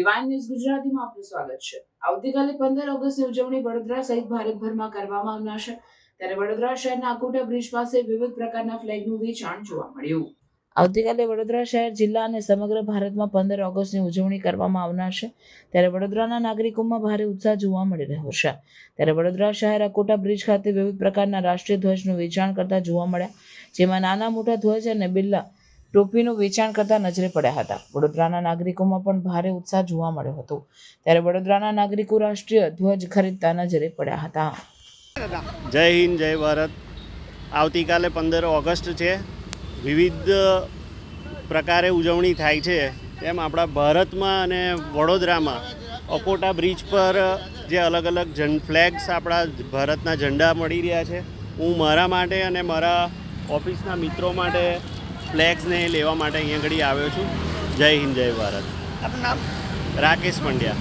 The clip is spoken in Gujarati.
ડિવાઇન ન્યૂઝ ગુજરાતીમાં આપનું સ્વાગત છે. આવતીકાલે પંદર ઓગસ્ટની ઉજવણી વડોદરા સહિત ભારતભરમાં કરવામાં આવનાર ત્યારે વડોદરા શહેરના અકોટા બ્રિજ પાસે વિવિધ પ્રકારના ફ્લેગનું વેચાણ જોવા મળ્યું. આવતીકાલે વડોદરા શહેર, જિલ્લા અને સમગ્ર ભારતમાં પંદર ઓગસ્ટની ઉજવણી કરવામાં આવનાર છે. ત્યારે વડોદરાના નાગરિકોમાં ભારે ઉત્સાહ જોવા મળી રહ્યો છે. ત્યારે વડોદરા શહેર, અકોટા બ્રિજ ખાતે વિવિધ પ્રકારના રાષ્ટ્રીય ધ્વજનું વેચાણ કરતા જોવા મળ્યા, જેમાં નાના મોટા ધ્વજ અને બિલ્લા ટોપીનું વેચાણ કરતા નજરે પડ્યા હતા. વડોદરાના નાગરિકોમાં પણ ભારે ઉત્સાહ જોવા મળ્યો હતો. ત્યારે વડોદરાના નાગરિકો રાષ્ટ્રીય ધ્વજ ખરીદતા નજરે પડ્યા હતા. જય હિન્દ, જય ભારત. આવતીકાલે પંદર ઓગસ્ટ છે. વિવિધ પ્રકારે ઉજવણી થાય છે. તેમ આપણા ભારતમાં અને વડોદરામાં અકોટા બ્રિજ પર જે અલગ અલગ જન ફ્લેગ્સ આપણા ભારતના ઝંડા મળી રહ્યા છે. હું મારા માટે અને મારા ઓફિસના મિત્રો માટે ફ્લેગ્સને લેવા માટે અહીંયા આગળ આવ્યો છું. જય હિન્દ જય ભારત. આપનું નામ? રાકેશ પંડ્યા.